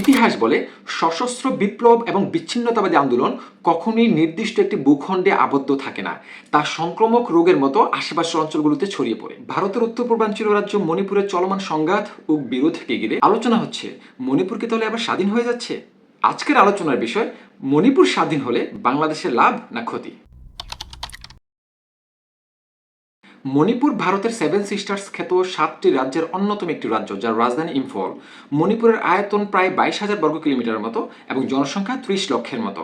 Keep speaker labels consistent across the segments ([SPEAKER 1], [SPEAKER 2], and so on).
[SPEAKER 1] ইতিহাস বলে সশস্ত্র বিপ্লব এবং বিচ্ছিন্নতাবাদী আন্দোলন কখনোই নির্দিষ্ট একটি ভূখণ্ডে আবদ্ধ থাকে না। তা সংক্রমক রোগের মতো আশেপাশের অঞ্চলগুলোতে ছড়িয়ে পড়ে। ভারতের উত্তর পূর্বাঞ্চলীয় রাজ্য মণিপুরের চলমান সংঘাত ও বিরোধকে ঘিরে আলোচনা হচ্ছে, মণিপুর কি তাহলে আবার স্বাধীন হয়ে যাচ্ছে? আজকের আলোচনার বিষয়, মণিপুর স্বাধীন হলে বাংলাদেশের লাভ না ক্ষতি? মণিপুর ভারতের সেভেন সিস্টার্স খ্যাত সাতটি রাজ্যের অন্যতম একটি রাজ্য, যার রাজধানী ইম্ফল। মণিপুরের আয়তন প্রায় বাইশ হাজার বর্গ কিলোমিটারের মতো এবং জনসংখ্যা ত্রিশ লক্ষের মতো।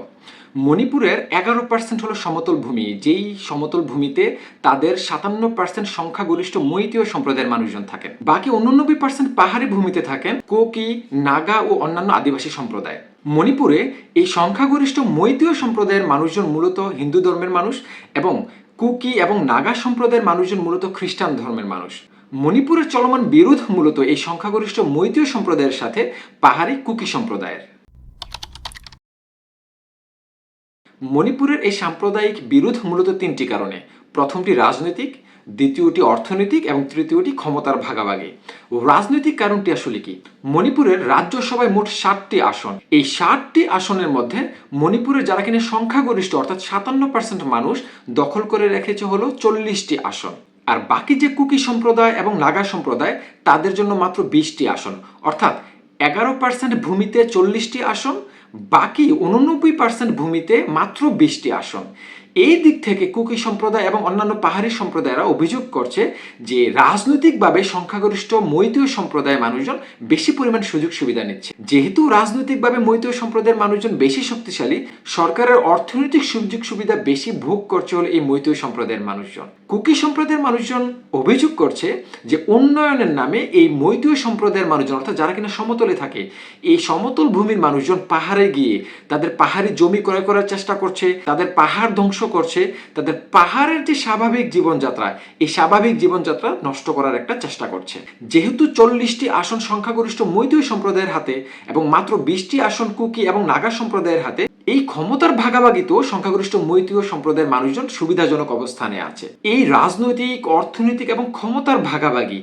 [SPEAKER 1] মণিপুরের এগারো পার্সেন্ট হলো সমতল ভূমি, যেই সমতল ভূমিতে তাদের সাতান্ন পার্সেন্ট সংখ্যাগরিষ্ঠ মৈতীয় সম্প্রদায়ের মানুষজন থাকেন। বাকি উননব্বই পার্সেন্ট পাহাড়ি ভূমিতে থাকেন কোকি, নাগা ও অন্যান্য আদিবাসী সম্প্রদায়। মণিপুরে এই সংখ্যাগরিষ্ঠ মৈতীয় সম্প্রদায়ের মানুষজন মূলত হিন্দু ধর্মের মানুষ এবং কুকি এবং নাগা সম্প্রদায়ের মানুষজন মূলত খ্রিস্টান ধর্মের মানুষ। মণিপুরের চলমান বিরোধ মূলত এই সংখ্যাগরিষ্ঠ মৈতীয় সম্প্রদায়ের সাথে পাহাড়ি কুকি সম্প্রদায়ের। মণিপুরের এই সাম্প্রদায়িক বিরোধ মূলত তিনটি কারণে। প্রথমটি রাজনৈতিক দ্বিতীয়টি অর্থনৈতিক এবং তৃতীয়টি ক্ষমতার ভাগাভাগি। রাজনৈতিক কারণটি আসলে কি? মণিপুরের রাজ্যসভায় মোট ষাটটি আসন। এই ষাটটি আসনের মধ্যে মণিপুরের যারা কিনা সংখ্যাগরিষ্ঠ, অর্থাৎ সাতান্ন পার্সেন্ট মানুষ দখল করে রেখেছে হলো চল্লিশটি আসন। আর বাকি যে কুকি সম্প্রদায় এবং নাগা সম্প্রদায়, তাদের জন্য মাত্র বিশটি আসন। অর্থাৎ এগারো পার্সেন্ট ভূমিতে চল্লিশটি আসন, বাকি উননব্বই পার্সেন্ট ভূমিতে মাত্র বিশটি আসন। এই দিক থেকে কুকি সম্প্রদায় এবং অন্যান্য পাহাড়ি সম্প্রদায়রা অভিযোগ করছে যে রাজনৈতিকভাবে সংখ্যাগরিষ্ঠ মৈতীয় সম্প্রদায়ের মানুষজন বেশি পরিমাণ সুযোগ সুবিধা নিচ্ছে। যেহেতু রাজনৈতিকভাবে মৈতীয় সম্প্রদায়ের মানুষজন বেশি শক্তিশালী, সরকারের অর্থনৈতিক সুযোগ সুবিধা বেশি ভোগ করছে হলো এই মৈতীয় সম্প্রদায়ের মানুষজন। কুকি সম্প্রদায়ের মানুষজন অভিযোগ করছে যে উন্নয়নের নামে এই মৈতীয় সম্প্রদায়ের মানুষজন, অর্থাৎ যারা কিনা সমতলে থাকে, এই সমতল ভূমির মানুষজন পাহাড়ে গিয়ে তাদের পাহাড়ি জমি ক্রয় করার চেষ্টা করছে, তাদের পাহাড় ধ্বংস করছে তাদের পাহাড়ের যে স্বাভাবিক জীবনযাত্রা, এই স্বাভাবিক জীবনযাত্রা নষ্ট করার একটা চেষ্টা করছে। যেহেতু চল্লিশটি আসন সংখ্যাগরিষ্ঠ মৈতীয় সম্প্রদায়ের হাতে এবং মাত্র বিশটি আসন কুকি এবং নাগা সম্প্রদায়ের হাতে, এই ক্ষমতার ভাগাভাগিতেও সংখ্যাগরিষ্ঠ মৈতীয় সম্প্রদায়ের মানুষজন সুবিধাজনক অবস্থানে আছে। এই রাজনৈতিক, অর্থনৈতিক এবং ক্ষমতার ভাগাভাগি,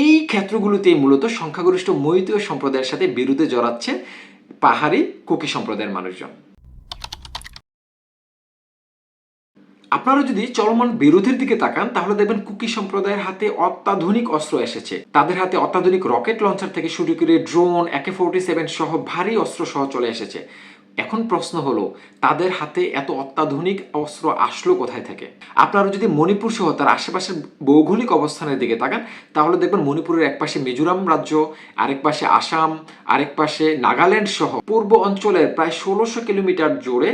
[SPEAKER 1] এই ক্ষেত্রগুলোতেই মূলত সংখ্যাগরিষ্ঠ মৈতীয় সম্প্রদায়ের সাথে বিরুদ্ধে জড়াচ্ছে পাহাড়ি কুকি সম্প্রদায়ের মানুষজন। আপনারা যদি চলমান বিরোধের দিকে তাকান, তাহলে দেখবেন কুকি সম্প্রদায়ের হাতে অত্যাধুনিক অস্ত্র এসেছে। তাদের হাতে অত্যাধুনিক রকেট লঞ্চার থেকে শুরু করে ড্রোন, একে ফোর্টি সেভেন সহ ভারী অস্ত্র সহ চলে এসেছে। এখন প্রশ্ন হলো, তাদের হাতে এত অত্যাধুনিক অস্ত্র আসলো কোথায় থেকে? আপনারা যদি মণিপুর সহ তার আশেপাশের ভৌগোলিক অবস্থানের দিকে তাকান, তাহলে দেখবেন মণিপুরের এক পাশে মিজোরাম রাজ্য, আরেক পাশে আসাম, আরেক পাশে নাগাল্যান্ড সহ পূর্ব অঞ্চলের প্রায় ষোলোশো কিলোমিটার জুড়ে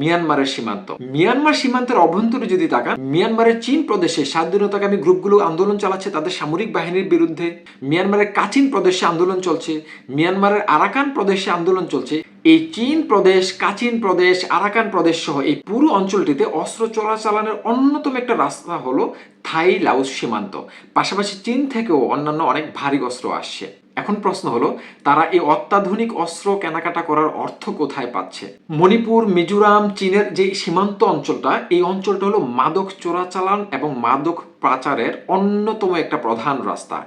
[SPEAKER 1] মিয়ানমারের সীমান্ত। মিয়ানমার সীমান্তের অভ্যন্তরে যদি তাকান, মিয়ানমারের চীন প্রদেশে স্বাধীনতাকামী গ্রুপগুলো আন্দোলন চালাচ্ছে তাদের সামরিক বাহিনীর বিরুদ্ধে, মিয়ানমারের কাচিন প্রদেশে আন্দোলন চলছে, মিয়ানমারের আরাকান প্রদেশে আন্দোলন চলছে এই চীন প্রদেশ, কাচিন প্রদেশ, আরাকান প্রদেশ সহ এই পুরো অঞ্চলটিতে অস্ত্র চলাচালানের অন্যতম একটা রাস্তা হলো থাই লাউস সীমান্ত। পাশাপাশি চীন থেকেও অন্যান্য অনেক ভারী অস্ত্র আসছে। এখন প্রশ্ন হলো, তারা এই অত্যাধুনিক অস্ত্র কেনাকাটা করার অর্থ কোথায় পাচ্ছে? মণিপুর, মিজোরাম, চীনের যে সীমান্ত অঞ্চলটা, এই অঞ্চলটা হলো মাদক চোরাচালান এবং মাদক পাচারের অন্যতম একটা প্রধান রাস্তা।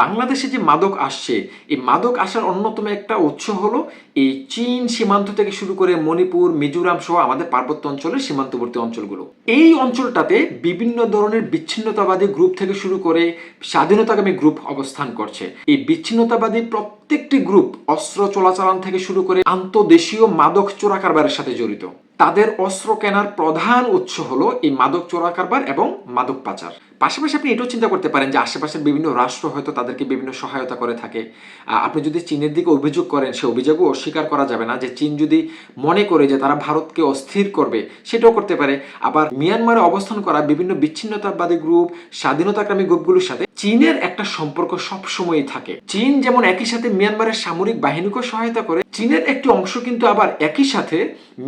[SPEAKER 1] বাংলাদেশে যে মাদক আসছে, এই মাদক আসার অন্যতম একটা উৎস হলো এই চীন সীমান্ত থেকে শুরু করে মণিপুর, মিজোরাম সহ আমাদের পার্বত্য অঞ্চলের সীমান্তবর্তী অঞ্চলগুলো। এই অঞ্চলটাতে বিভিন্ন ধরনের বিচ্ছিন্নতাবাদী গ্রুপ থেকে শুরু করে স্বাধীনতাগামী গ্রুপ অবস্থান করছে। এই বিচ্ছিন্নতাবাদী প্রত্যেকটি গ্রুপ অস্ত্র চলাচালান থেকে শুরু করে আন্তদেশীয় মাদক চোরা কারবারের সাথে জড়িত। তাদের অস্ত্র কেনার প্রধান উৎস হলো এই মাদক চোরা কারবার এবং মাদক পাচার। পাশাপাশি আপনি এটাও চিন্তা করতে পারেন যে আশেপাশের বিভিন্ন রাষ্ট্র হয়তো তাদেরকে বিভিন্ন সহায়তা করে থাকে। আপনি যদি চীনের দিকে অভিযোগ করেন, সে অভিযোগও অস্বীকার করা যাবে না যে চীন যদি মনে করে যে তারা ভারতকে অস্থির করবে, সেটাও করতে পারে। আবার মিয়ানমারে অবস্থান করা বিভিন্ন বিচ্ছিন্নতাবাদী গ্রুপ, স্বাধীনতাকামী গ্রুপগুলোর সাথে চীনের একটা সম্পর্ক সবসময়ই থাকে। চীন যেমন একই সাথে মিয়ানমারের সামরিক বাহিনীকেও সহায়তা করে, চীনের একটি অংশ কিন্তু আবার একই সাথে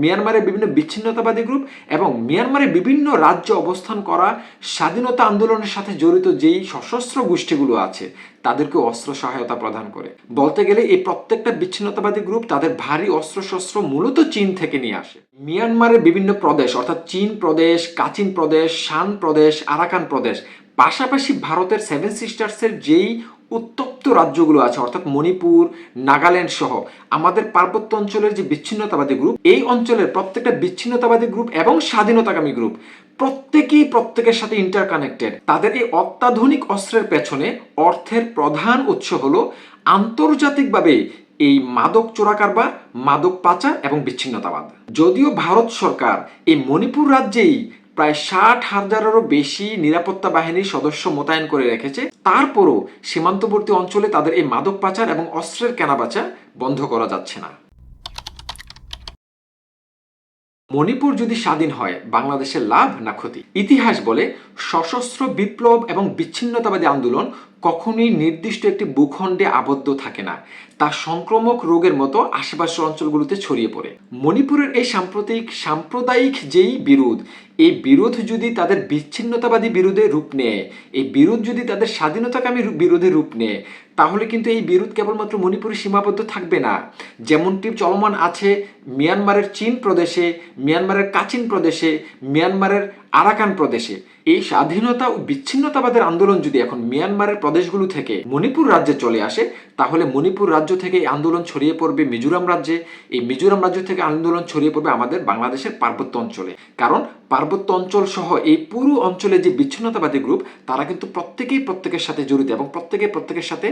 [SPEAKER 1] মিয়ানমারের বিভিন্ন বিচ্ছিন্নতাবাদী গ্রুপ এবং মিয়ানমারের বিভিন্ন রাজ্যে অবস্থান করা স্বাধীনতা আন্দোলনের সাথে জড়িত যেই সশস্ত্র গোষ্ঠীগুলো আছে, তাদেরকে অস্ত্র সহায়তা প্রদান করে। বলতে গেলে এই প্রত্যেকটা বিচ্ছিন্নতাবাদী গ্রুপ তাদের ভারী অস্ত্রশস্ত্র মূলত চীন থেকে নিয়ে আসে। মিয়ানমারের বিভিন্ন প্রদেশ, অর্থাৎ চীন প্রদেশ, কাচিন প্রদেশ, শান প্রদেশ, আরাকান প্রদেশ, পাশাপাশি ভারতের সেভেন সিস্টার্সের যেই উত্তপ্ত রাজ্যগুলো আছে, অর্থাৎ মণিপুর, নাগাল্যান্ড সহ। আমাদের পার্বত্য অঞ্চলের যে বিচ্ছিন্নতাবাদী গ্রুপ এই অঞ্চলের প্রত্যেকটা বিচ্ছিন্নতাবাদী গ্রুপ এবং স্বাধীনতাকামী গ্রুপ প্রত্যেকেই প্রত্যেকের সাথে ইন্টারকানেক্টেড তাদের এই অত্যাধুনিক অস্ত্রের পেছনে অর্থের প্রধান উৎস হলো আন্তর্জাতিকভাবে এই মাদক চোরাকারবার মাদক পাচার এবং বিচ্ছিন্নতাবাদ। যদিও ভারত সরকার এই মণিপুর রাজ্যেই প্রায় ষাট হাজারেরও বেশি নিরাপত্তা বাহিনীর সদস্য মোতায়েন করে রেখেছে। তারপরও সীমান্তবর্তী অঞ্চলে তাদের এই মাদক পাচার এবং অস্ত্রের কেনাবেচা বন্ধ করা যাচ্ছে না। মণিপুর যদি স্বাধীন হয়, বাংলাদেশের লাভ না ক্ষতি। ইতিহাস বলে সশস্ত্র বিপ্লব এবং বিচ্ছিন্নতাবাদী আন্দোলন কখনোই নির্দিষ্ট একটি ভূখণ্ডে আবদ্ধ থাকে না। তা সংক্রমক রোগের মতো আশেপাশের অঞ্চলগুলোতে ছড়িয়ে পড়ে। মণিপুরের এই সাম্প্রতিক, সাম্প্রদায়িক যেই বিরোধ, এই বিরোধ যদি তাদের বিচ্ছিন্নতাবাদী বিরোধে রূপ নেয়, এই বিরোধ যদি তাদের স্বাধীনতাকামী বিরোধে রূপ নেয়, তাহলে কিন্তু এই বিরোধ কেবলমাত্র মণিপুরে সীমাবদ্ধ থাকবে না। যেমনটি চলমান আছে মিয়ানমারের চীন প্রদেশে, মিয়ানমারের কাচিন প্রদেশে, মিয়ানমারের আরাকান প্রদেশে। এই স্বাধীনতা ও বিচ্ছিন্নতাবাদের আন্দোলন যদি এখন মিয়ানমারের প্রদেশগুলো থেকে মণিপুর রাজ্যে চলে আসে, তাহলে মণিপুর রাজ্য থেকে এই আন্দোলন ছড়িয়ে পড়বে মিজোরাম রাজ্যে। এই মিজোরাম রাজ্য থেকে আন্দোলন ছড়িয়ে পড়বে আমাদের বাংলাদেশের পার্বত্য অঞ্চলে। কারণ পার্বত্য অঞ্চল সহ এই পুরো অঞ্চলে যে বিচ্ছিন্নতাবাদী গ্রুপ তারা কিন্তু প্রত্যেকেই প্রত্যেকের সাথে জড়িত এবং প্রত্যেকে প্রত্যেকের সাথে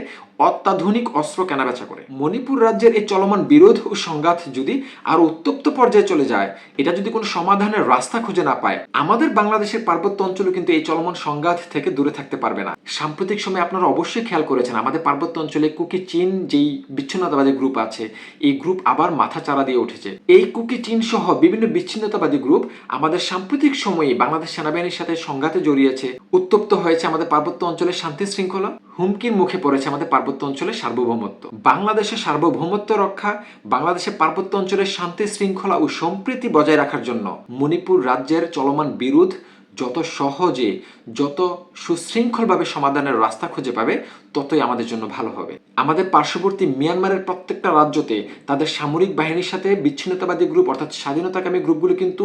[SPEAKER 1] অত্যাধুনিক অস্ত্র কেনাবেচা করে। মণিপুর রাজ্যের এই চলমান বিরোধ ও সংঘাত যদি আরও উত্তপ্ত পর্যায়ে চলে যায়, এটা যদি কোনো সমাধানের রাস্তা খুঁজে না পায়, আমাদের বাংলাদেশের পার্বত্য অঞ্চলে কিন্তু এই চলমান সংঘাত থেকে দূরে থাকতে পারবে না। সাম্প্রতিক সময়ে আপনারা অবশ্যই খেয়াল করেছেন, আমাদের পার্বত্য অঞ্চলে কুকি চীন যেই বিচ্ছিন্নতাবাদী গ্রুপ আছে, এই গ্রুপ আবার মাথা চারা দিয়ে উঠেছে। এই কুকি চীন সহ বিভিন্ন বিচ্ছিন্নতাবাদী গ্রুপ আমাদের সাম্প্রতিক সময়ে বাংলাদেশ সেনাবাহিনীর সাথে সংঘাতে জড়িয়েছে। উত্তপ্ত হয়েছে আমাদের পার্বত্য অঞ্চলের শান্তি শৃঙ্খলা, হুমকির মুখে পড়েছে আমাদের পার্বত্য অঞ্চলের সার্বভৌমত্ব। বাংলাদেশের সার্বভৌমত্ব রক্ষা, বাংলাদেশের পার্বত্য অঞ্চলের শান্তি শৃঙ্খলা ও সম্প্রীতি বজায় রাখার জন্য মণিপুর রাজ্যের চলমান বিরোধ যত সহজে, যত সুশৃঙ্খলভাবে সমাধানের রাস্তা খুঁজে পাবে, ততই আমাদের জন্য ভালো হবে। আমাদের পার্শ্ববর্তী মিয়ানমারের প্রত্যেকটা রাজ্যতে তাদের সামরিক বাহিনীর সাথে বিচ্ছিন্নতাবাদী গ্রুপ, অর্থাৎ স্বাধীনতাকামী গ্রুপগুলো কিন্তু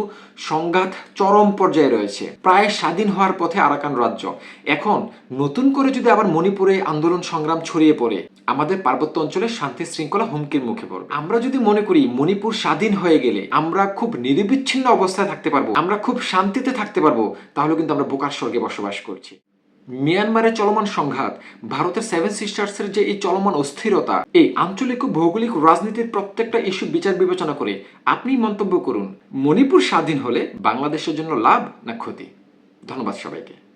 [SPEAKER 1] সংঘাত চরম পর্যায়ে রয়েছে। প্রায় স্বাধীন হওয়ার পথে আরাকান রাজ্য। এখন নতুন করে যদি আবার মণিপুরে আন্দোলন সংগ্রাম ছড়িয়ে পড়ে, আমাদের পার্বত্য অঞ্চলে শান্তি শৃঙ্খলা হুমকির মুখে পড়বে। আমরা যদি মনে করি মণিপুর স্বাধীন হয়ে গেলে, আমরা খুব নিরবিচ্ছিন্ন অবস্থায় থাকতে পারব, আমরা খুব শান্তিতে থাকতে পারব তাহলে কিন্তু আমরা বোকার স্বর্গে বসবাস করছি। মিয়ানমারের চলমান সংঘাত, ভারতের সেভেন সিস্টার্সের যে এই চলমান অস্থিরতা, এই আঞ্চলিক ও ভৌগোলিক রাজনীতির প্রত্যেকটা ইস্যু বিচার বিবেচনা করে আপনি মন্তব্য করুন। মণিপুর স্বাধীন হলে বাংলাদেশের জন্য লাভ না ক্ষতি? ধন্যবাদ সবাইকে।